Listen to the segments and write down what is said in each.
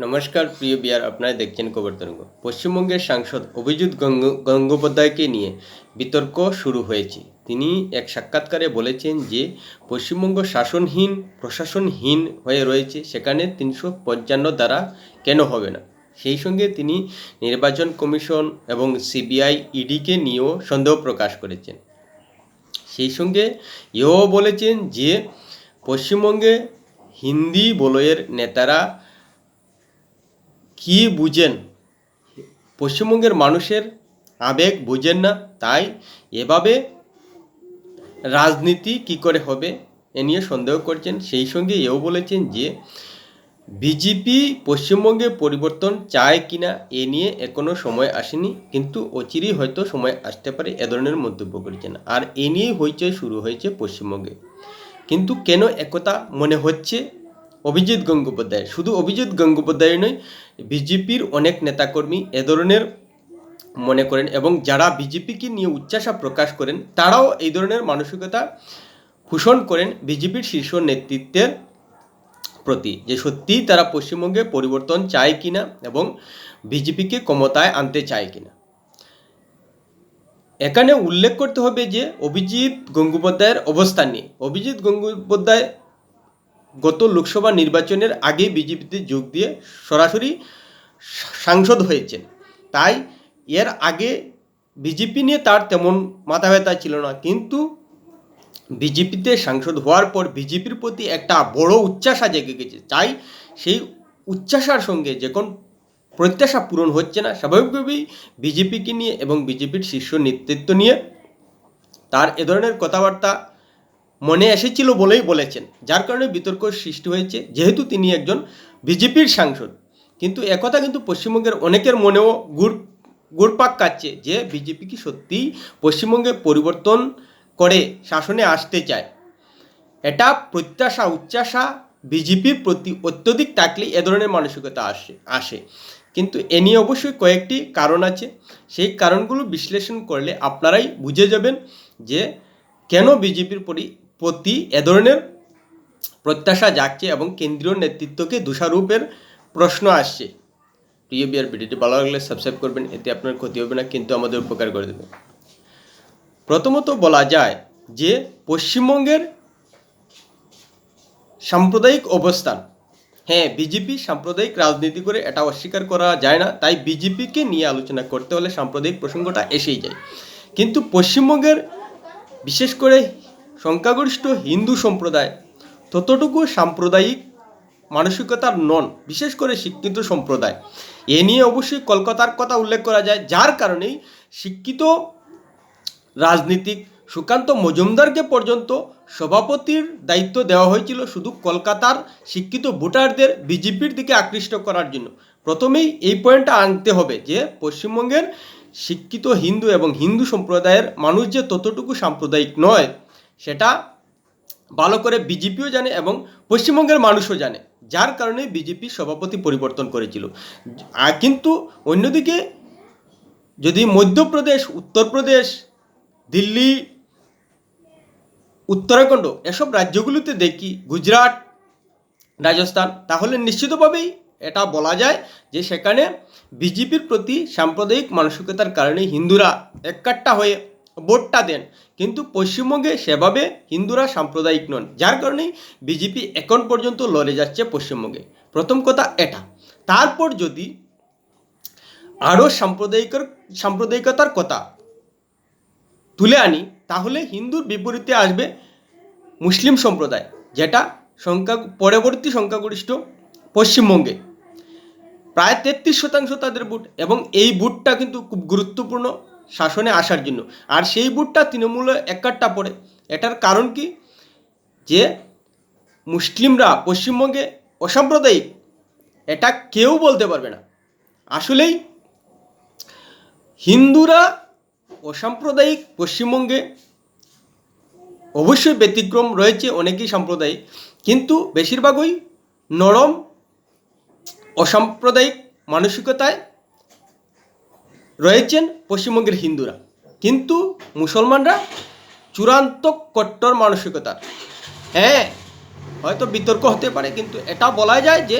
নমস্কার, প্রিয় বিয়ার আপনারা দেখছেন খবর তরঙ্গ পশ্চিমবঙ্গের সাংসদ অভিজিৎ গঙ্গ- গঙ্গোপাধ্যায়কে নিয়ে বিতর্ক শুরু হয়েছে। তিনি এক সাক্ষাৎকারে বলেছেন যে, পশ্চিমবঙ্গ শাসনহীন, প্রশাসনহীন হয়ে রয়েছে, সেখানে তিনশো পঞ্চান্ন দ্বারা কেন হবে না? সেই সঙ্গে তিনি নির্বাচন কমিশন এবং সিবিআই ইডিকে নিয়েও সন্দেহ প্রকাশ করেছেন। সেই সঙ্গে এও বলেছেন যে, পশ্চিমবঙ্গে হিন্দি বলয়ের নেতারা কি বুঝেন? পশ্চিমবঙ্গের মানুষের আবেগ বুঝেন না, তাই এভাবে রাজনীতি কি করে হবে এ নিয়ে সন্দেহ করছেন। সেই সঙ্গে এও বলেছেন যে, বিজেপি পশ্চিমবঙ্গে পরিবর্তন চায় কিনা এ নিয়ে এখনও সময় আসেনি, কিন্তু অচিরেই হয়তো সময় আসতে পারে এ ধরনের মন্তব্য করেছেন। আর এ নিয়েই হইচই শুরু হয়েছে পশ্চিমবঙ্গে। কিন্তু কেন একতা মনে হচ্ছে? অভিজিৎ গঙ্গোপাধ্যায়, শুধু অভিজিৎ গঙ্গোপাধ্যায় নয় বিজেপির অনেক নেতাকর্মী এ ধরনের মনে করেন এবং যারা বিজেপিকে নিয়ে উচ্চাসা প্রকাশ করেন, তারাও এই ধরনের মানসিকতা পোষণ করেন বিজেপির শীর্ষ নেতৃত্বের প্রতি যে সত্যিই তারা পশ্চিমবঙ্গে পরিবর্তন চায় কিনা এবং বিজেপিকে ক্ষমতায় আনতে চায় কিনা। এখানে উল্লেখ করতে হবে যে অভিজিৎ গঙ্গোপাধ্যায়ের অবস্থান নিয়ে। অভিজিৎ গঙ্গোপাধ্যায় গত লোকসভা নির্বাচনের আগে বিজেপিতে যোগ দিয়ে সরাসরি সাংসদ হয়েছেন। তাই এর আগে বিজেপি নিয়ে তার তেমন মাথা ব্যথা ছিল না। কিন্তু বিজেপিতে সাংসদ হওয়ার পর বিজেপির প্রতি একটা বড় উচ্চাসা জেগে গেছে। তাই সেই উচ্চাসার সঙ্গে যখন প্রত্যাশা পূরণ হচ্ছে না, স্বাভাবিকভাবেই বিজেপিকে নিয়ে এবং বিজেপির শীর্ষ নেতৃত্ব নিয়ে তার এ ধরনের কথাবার্তা মনে এসেছিল বলেই বলেছেন। যার কারণে বিতর্ক সৃষ্টি হয়েছে। যেহেতু তিনি একজন বিজেপির সাংসদ, কিন্তু একথা কিন্তু পশ্চিমবঙ্গের অনেকের মনেও গুড় গুড়পাক কাটছে যে বিজেপি কি সত্যিই পশ্চিমবঙ্গে পরিবর্তন করে, শাসনে আসতে চায়। এটা প্রত্যাশা উচ্চাসা বিজেপির প্রতি অত্যধিক থাকলে এ ধরনের মানসিকতা আসে আসে। কিন্তু এ নিয়ে অবশ্যই কয়েকটি কারণ আছে। সেই কারণগুলো বিশ্লেষণ করলে আপনারাই বুঝে যাবেন যে কেন বিজেপির পরি- প্রতি এ ধরনের প্রত্যাশা জাগছে এবং কেন্দ্রীয় নেতৃত্বকে দোষারোপের প্রশ্ন আসছে। প্রিয় বিয়ার, ভিডিওটি ভালো লাগলে সাবস্ক্রাইব করবেন, এতে আপনার ক্ষতি হবে না, কিন্তু আমাদের উপকার করে দেবে। প্রথমত বলা যায় যে, পশ্চিমবঙ্গের সাম্প্রদায়িক অবস্থান। হ্যাঁ বিজেপি সাম্প্রদায়িক রাজনীতি করে এটা অস্বীকার করা যায় না, তাই বিজেপিকে নিয়ে আলোচনা করতে হলে সাম্প্রদায়িক প্রসঙ্গটা এসেই যায়। কিন্তু পশ্চিমবঙ্গের বিশেষ করে সংখ্যাগরিষ্ঠ হিন্দু সম্প্রদায়, ততটুকু সাম্প্রদায়িক মানসিকতার নন, বিশেষ করে শিক্ষিত সম্প্রদায়। এ নিয়ে অবশ্যই কলকাতার কথা উল্লেখ করা যায়, যার কারণেই শিক্ষিত রাজনীতিক সুকান্ত মজুমদারকে পর্যন্ত সভাপতির দায়িত্ব দেওয়া হয়েছিল শুধু কলকাতার শিক্ষিত ভোটারদের বিজেপির দিকে আকৃষ্ট করার জন্য। প্রথমেই এই পয়েন্টটা আনতে হবে যে, পশ্চিমবঙ্গের শিক্ষিত হিন্দু এবং হিন্দু সম্প্রদায়ের মানুষ যে ততটুকু সাম্প্রদায়িক নয় সেটা ভালো করে বিজেপিও জানে এবং পশ্চিমবঙ্গের মানুষও জানে। যার কারণে বিজেপি সভাপতি পরিবর্তন করেছিল। কিন্তু অন্যদিকে যদি মধ্যপ্রদেশ, উত্তরপ্রদেশ, দিল্লি, উত্তরাখণ্ড এসব রাজ্যগুলিতে দেখি, গুজরাট, রাজস্থান, তাহলে নিশ্চিতভাবেই এটা বলা যায় যে সেখানে বিজেপির প্রতি সাম্প্রদায়িক মানসিকতার কারণে হিন্দুরা এককাট্টা হয়ে ভোটটা দেন। কিন্তু পশ্চিমবঙ্গে সেভাবে হিন্দুরা সাম্প্রদায়িক নন। যার কারণেই বিজেপি এখন পর্যন্ত লড়ে যাচ্ছে পশ্চিমবঙ্গে। প্রথম কথা এটা। তারপর যদি আরও সাম্প্রদায়িকর সাম্প্রদায়িকতার কথা তুলে আনি, তাহলে হিন্দুর বিপরীতে আসবে মুসলিম সম্প্রদায়, যেটা সংখ্যা পরবর্তী সংখ্যাগরিষ্ঠ পশ্চিমবঙ্গে। প্রায় তেত্রিশ শতাংশ তাদের বুট এবং এই বুটটা কিন্তু খুব গুরুত্বপূর্ণ। শাসনে আসার জন্য। আর সেই বুটটা তৃণমূলে একাট্টা পড়ে। এটার কারণ কি? যে মুসলিমরা পশ্চিমবঙ্গে অসাম্প্রদায়িক। এটা কেউ বলতে পারবে না। আসলেই হিন্দুরা অসাম্প্রদায়িক পশ্চিমবঙ্গে অবশ্যই ব্যতিক্রম রয়েছে, অনেকেই সাম্প্রদায়িক। কিন্তু বেশিরভাগই নরম, অসাম্প্রদায়িক মানসিকতায় রয়েছেন পশ্চিমবঙ্গের হিন্দুরা। কিন্তু মুসলমানরা চূড়ান্ত কট্টর মানসিকতার। হ্যাঁ হয়তো বিতর্ক হতে পারে, কিন্তু এটা বলা যায় যে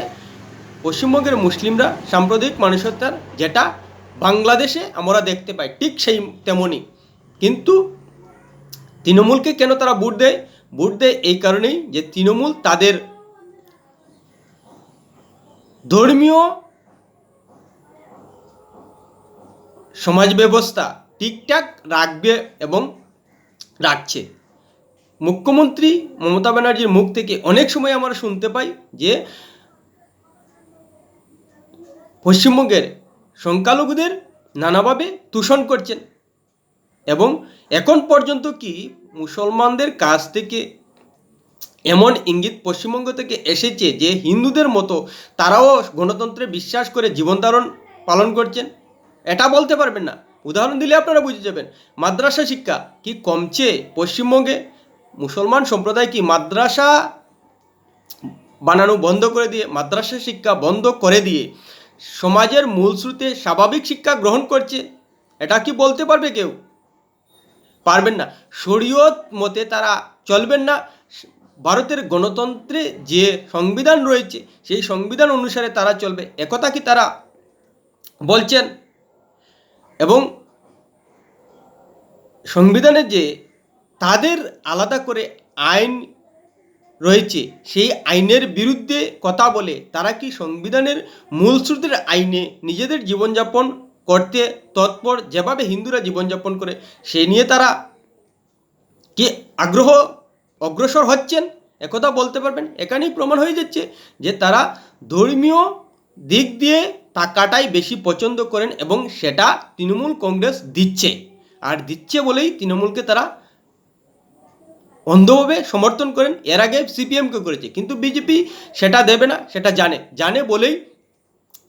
পশ্চিমবঙ্গের মুসলিমরা সাম্প্রদায়িক মানসিকতার যেটা বাংলাদেশে আমরা দেখতে পাই, ঠিক সেই তেমনই। কিন্তু তৃণমূলকে কেন তারা ভোট দেয়? ভোট দেয় এই কারণেই যে তৃণমূল তাদের ধর্মীয় সমাজ ব্যবস্থা ঠিকঠাক রাখবে এবং রাখছে। মুখ্যমন্ত্রী মমতা ব্যানার্জির মুখ থেকে অনেক সময় আমরা শুনতে পাই যে পশ্চিমবঙ্গের সংখ্যালঘুদের নানাভাবে দূষণ করছেন এবং এখন পর্যন্ত কি মুসলমানদের কাছ থেকে এমন ইঙ্গিত পশ্চিমবঙ্গ থেকে এসেছে যে হিন্দুদের মতো তারাও গণতন্ত্রে বিশ্বাস করে জীবনধারণ পালন করছেন? এটা বলতে পারবেন না। উদাহরণ দিলে আপনারা বুঝে যাবেন। মাদ্রাসা শিক্ষা কি কমছে পশ্চিমবঙ্গে? মুসলমান সম্প্রদায় কি মাদ্রাসা বানানো বন্ধ করে দিয়ে, মাদ্রাসা শিক্ষা বন্ধ করে দিয়ে সমাজের মূল স্রোতে স্বাভাবিক শিক্ষা গ্রহণ করছে? এটা কি বলতে পারবে কেউ? পারবেন না। শরীয়ত মতে তারা চলবেন না। ভারতের গণতন্ত্রে যে সংবিধান রয়েছে, সেই সংবিধান অনুসারে তারা চলবে। একথা কি তারা বলছেন? এবং সংবিধানে যে তাদের আলাদা করে আইন রয়েছে, সেই আইনের বিরুদ্ধে কথা বলে তারা কি সংবিধানের মূল স্রোতের আইনে নিজেদের জীবনযাপন করতে তৎপর যেভাবে হিন্দুরা জীবনযাপন করে, সে নিয়ে তারা কি আগ্রহ অগ্রসর হচ্ছেন? একথা বলতে পারবেন? এখানেই প্রমাণ হয়ে যাচ্ছে যে তারা ধর্মীয় দিক দিয়ে টাকাটাই বেশি পছন্দ করেন এবং সেটা তৃণমূল কংগ্রেস দিচ্ছে। আর দিচ্ছে বলেই তৃণমূলকে তারা অন্ধভাবে সমর্থন করেন। এর আগে সিপিএমকে করেছে, কিন্তু বিজেপি সেটা দেবে না, সেটা জানে। জানে বলেই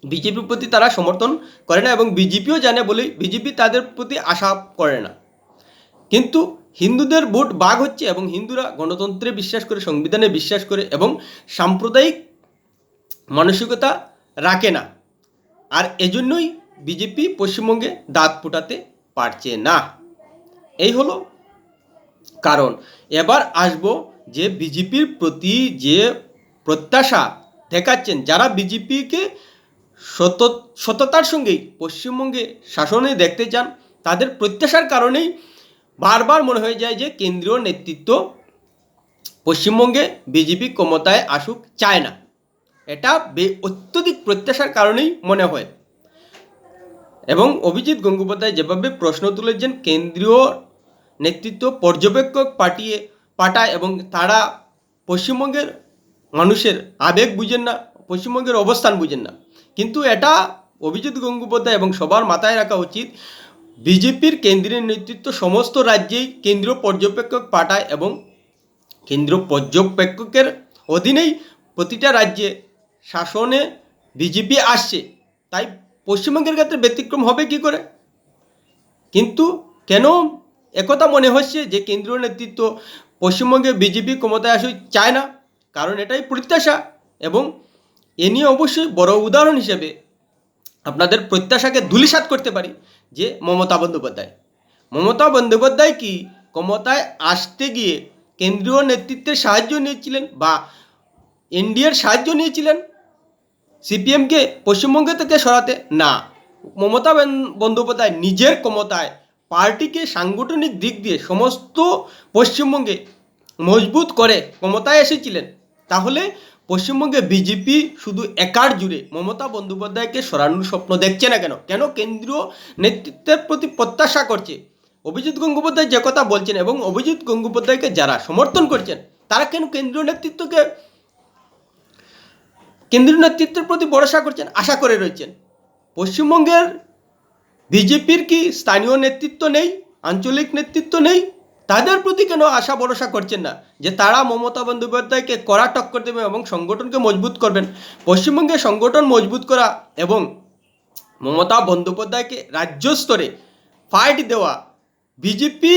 বিজেপির প্রতি তারা সমর্থন করে না এবং বিজেপিও জানে বলেই বিজেপি তাদের প্রতি আশা করে না। কিন্তু হিন্দুদের ভোট বাঘ হচ্ছে এবং হিন্দুরা গণতন্ত্রে বিশ্বাস করে, সংবিধানে বিশ্বাস করে এবং সাম্প্রদায়িক মানসিকতা রাখে না। আর এজন্যই বিজেপি পশ্চিমবঙ্গে দাঁত ফুটাতে পারছে না। এই হলো কারণ। এবার আসব যে বিজেপির প্রতি যে প্রত্যাশা দেখাচ্ছেন, যারা বিজেপিকে সত সততার সঙ্গেই পশ্চিমবঙ্গে শাসনে দেখতে চান, তাদের প্রত্যাশার কারণেই বারবার মনে হয়ে যায় যে কেন্দ্রীয় নেতৃত্ব পশ্চিমবঙ্গে বিজেপি ক্ষমতায় আসুক, চায় না। এটা বে- অত্যধিক প্রত্যাশার কারণেই মনে হয়। এবং অভিজিৎ গঙ্গোপাধ্যায় যেভাবে প্রশ্ন তুলেছেন, কেন্দ্রীয় নেতৃত্ব পর্যবেক্ষক পাঠিয়ে পাঠায় এবং তারা পশ্চিমবঙ্গের মানুষের আবেগ বুঝেন না, পশ্চিমবঙ্গের অবস্থান বুঝেন না। কিন্তু এটা অভিজিৎ গঙ্গোপাধ্যায় এবং সবার মাথায় রাখা উচিত। বিজেপির কেন্দ্রীয় নেতৃত্ব সমস্ত রাজ্যেই কেন্দ্রীয় পর্যবেক্ষক পাঠায় এবং কেন্দ্রীয় পর্যবেক্ষকের অধীনেই প্রতিটা রাজ্যে শাসনে বিজেপি আসছে, তাই পশ্চিমবঙ্গের ক্ষেত্রে ব্যতিক্রম হবে কি করে? কিন্তু কেন একথা মনে হচ্ছে যে কেন্দ্রীয় নেতৃত্ব পশ্চিমবঙ্গে বিজেপি ক্ষমতায় আসতে চায় না? কারণ এটাই প্রত্যাশা এবং এ নিয়ে অবশ্যই বড় উদাহরণ হিসেবে আপনাদের প্রত্যাশাকে ধূলিসাৎ করতে পারি যে মমতা বন্দ্যোপাধ্যায়। মমতা বন্দ্যোপাধ্যায় কি ক্ষমতায় আসতে গিয়ে কেন্দ্রীয় নেতৃত্বের সাহায্য নিয়েছিলেন বা এনডিএর সাহায্য নিয়েছিলেন? সিপিএমকে পশ্চিমবঙ্গ থেকে সরাতে না। মমতা বন্দ্যোপাধ্যায় নিজের ক্ষমতায় পার্টিকে সাংগঠনিক দিক দিয়ে সমস্ত পশ্চিমবঙ্গে মজবুত করে ক্ষমতায় এসেছিলেন, তাহলে পশ্চিমবঙ্গে বিজেপি শুধু একার জুড়ে মমতা বন্দ্যোপাধ্যায়কে সরানোর স্বপ্ন দেখছে না কেন? কেন কেন্দ্রীয় নেতৃত্বের প্রতি প্রত্যাশা করছে? অভিজিৎ গঙ্গোপাধ্যায় যে কথা বলছেন এবং অভিজিৎ গঙ্গোপাধ্যায়কে যারা সমর্থন করছেন, তারা কেন কেন্দ্রীয় নেতৃত্বকে কেন্দ্রীয় নেতৃত্বের প্রতি ভরসা করছেন, আশা করে রয়েছেন। পশ্চিমবঙ্গের বিজেপির কি স্থানীয় নেতৃত্ব নেই, আঞ্চলিক নেতৃত্ব নেই? তাদের প্রতি কেন আশা ভরসা করছেন না? যে তারা মমতা বন্দ্যোপাধ্যায়কে কড়া টক্কর দেবে এবং সংগঠনকে মজবুত করবেন। পশ্চিমবঙ্গে সংগঠন মজবুত করা এবং মমতা বন্দ্যোপাধ্যায়কে রাজ্য স্তরে ফাইট দেওয়া, বিজেপি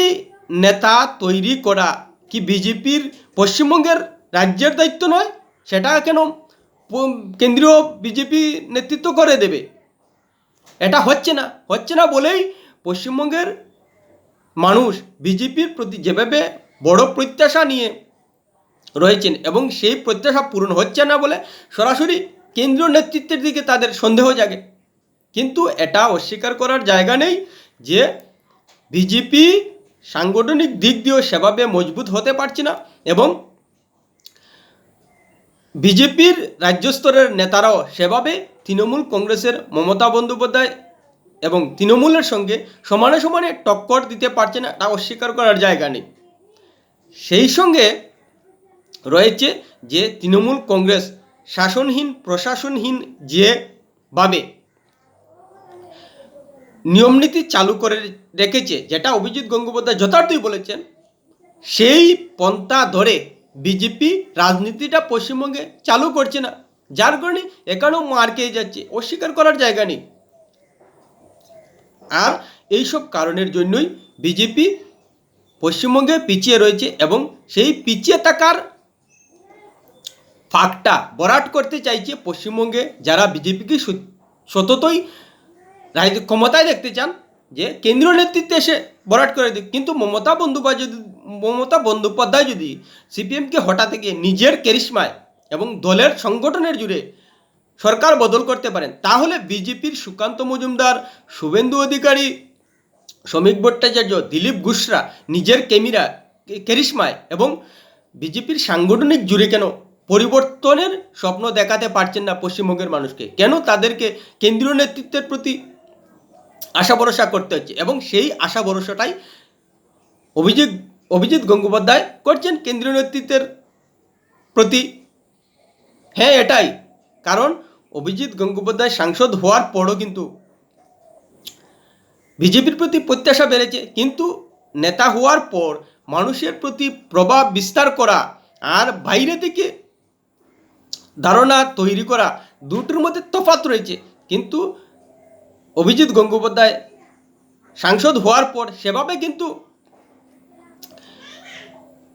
নেতা তৈরি করা কি বিজেপির পশ্চিমবঙ্গের রাজ্যের দায়িত্ব নয়? সেটা কেন কেন্দ্রীয় বিজেপি নেতৃত্ব করে দেবে। এটা হচ্ছে না। হচ্ছে না বলেই পশ্চিমবঙ্গের মানুষ বিজেপির প্রতি যেভাবে বড় প্রত্যাশা নিয়ে রয়েছেন এবং সেই প্রত্যাশা পূরণ হচ্ছে না বলে সরাসরি কেন্দ্রীয় নেতৃত্বের দিকে তাদের সন্দেহ জাগে। কিন্তু এটা অস্বীকার করার জায়গা নেই যে বিজেপি সাংগঠনিক দিক দিয়েও সেভাবে মজবুত হতে পারছে না এবং বিজেপির রাজ্য স্তরের নেতারাও সেভাবে তৃণমূল কংগ্রেসের মমতা বন্দ্যোপাধ্যায় এবং তৃণমূলের সঙ্গে সমানে সমানে টক্কর দিতে পারছে না, তা অস্বীকার করার জায়গা নেই। সেই সঙ্গে রয়েছে যে তৃণমূল কংগ্রেস শাসনহীন, প্রশাসনহীন যে যেভাবে নিয়মনীতি চালু করে রেখেছে, যেটা অভিজিৎ গঙ্গোপাধ্যায় যথার্থই বলেছেন, সেই পন্থা ধরে বিজেপি রাজনীতিটা পশ্চিমবঙ্গে চালু করছে না। যার কারণে এখানেও মার খেয়ে যাচ্ছে, অস্বীকার করার জায়গা নেই। আর এইসব কারণের জন্যই বিজেপি পশ্চিমবঙ্গে পিছিয়ে রয়েছে এবং সেই পিছিয়ে থাকার ফাঁকটা বরাট করতে চাইছে পশ্চিমবঙ্গে যারা বিজেপিকে সততই ক্ষমতায় দেখতে চান, যে কেন্দ্রীয় নেতৃত্বে এসে বরাট করে দিক। কিন্তু মমতা বন্দ্যোপাধ্যায় মমতা বন্দ্যোপাধ্যায় যদি সিপিএমকে হঠাৎ গিয়ে নিজের কেরিশমায় এবং দলের সংগঠনের জুড়ে সরকার বদল করতে পারেন, তাহলে বিজেপির সুকান্ত মজুমদার, শুভেন্দু অধিকারী, শ্রমিক ভট্টাচার্য, দিলীপ ঘুষরা নিজের কেমিরা কেরিশমায় এবং বিজেপির সাংগঠনিক জুড়ে কেন পরিবর্তনের স্বপ্ন দেখাতে পারছেন না পশ্চিমবঙ্গের মানুষকে? কেন তাদেরকে কেন্দ্রীয় নেতৃত্বের প্রতি আশা ভরসা করতে হচ্ছে? এবং সেই আশা ভরসাটাই অভিজিৎ অভিজিৎ গঙ্গোপাধ্যায় করছেন কেন্দ্রীয় নেতৃত্বের প্রতি। হ্যাঁ এটাই। কারণ অভিজিৎ গঙ্গোপাধ্যায় সাংসদ হওয়ার পরও কিন্তু বিজেপির প্রতি প্রত্যাশা বেড়েছে। কিন্তু নেতা হওয়ার পর মানুষের প্রতি প্রভাব বিস্তার করা আর বাইরে থেকে ধারণা তৈরি করা দুটোর মধ্যে তফাৎ রয়েছে। কিন্তু অভিজিৎ গঙ্গোপাধ্যায় সাংসদ হওয়ার পর সেভাবে কিন্তু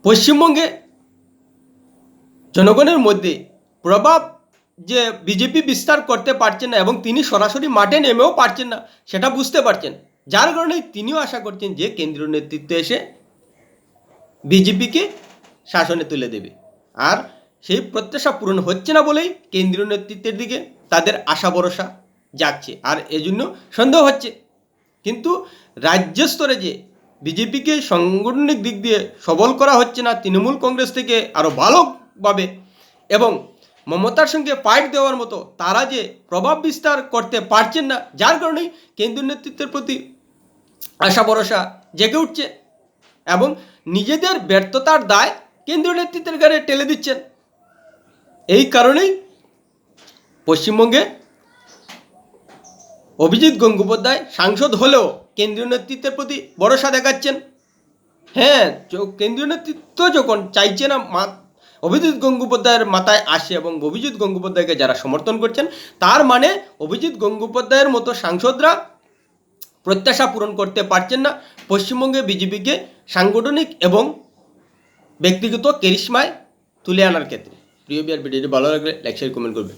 পশ্চিমবঙ্গে জনগণের মধ্যে প্রভাব যে বিজেপি বিস্তার করতে পারছেন না এবং তিনি সরাসরি মাঠে নেমেও পারছেন না, সেটা বুঝতে পারছেন। যার কারণে তিনিও আশা করছেন যে কেন্দ্রীয় নেতৃত্ব এসে বিজেপিকে শাসনে তুলে দেবে। আর সেই প্রত্যাশা পূরণ হচ্ছে না বলেই কেন্দ্রীয় নেতৃত্বের দিকে তাদের আশা ভরসা যাচ্ছে, আর এজন্য সন্দেহ হচ্ছে। কিন্তু রাজ্য স্তরে যে বিজেপিকে সাংগঠনিক দিক দিয়ে সবল করা হচ্ছে না, তৃণমূল কংগ্রেস থেকে আরও ভালোভাবে। এবং মমতার সঙ্গে ফাইট দেওয়ার মতো তারা যে প্রভাব বিস্তার করতে পারছেন না, যার কারণেই কেন্দ্রীয় নেতৃত্বের প্রতি আশা, ভরসা জেগে উঠছে এবং নিজেদের ব্যর্থতার দায় কেন্দ্রীয় নেতৃত্বের গাড়ি টেলে দিচ্ছেন। এই কারণেই পশ্চিমবঙ্গে অভিজিৎ গঙ্গোপাধ্যায় সাংসদ হলেও কেন্দ্রীয় নেতৃত্বের প্রতি ভরসা দেখাচ্ছেন। হ্যাঁ কেন্দ্রীয় নেতৃত্ব যখন চাইছে না অভিজিৎ গঙ্গোপাধ্যায়ের মাথায় আসে এবং অভিজিৎ গঙ্গোপাধ্যায়কে যারা সমর্থন করছেন, তার মানে অভিজিৎ গঙ্গোপাধ্যায়ের মতো সাংসদরা প্রত্যাশা পূরণ করতে পারছেন না। পশ্চিমবঙ্গে বিজেপিকে সাংগঠনিক এবং ব্যক্তিগত কেরিশমায় তুলে আনার ক্ষেত্রে। প্রিয় বিয়ার ভিডিওটি ভালো লাগলে লাইক শেয়ার কমেন্ট করবে।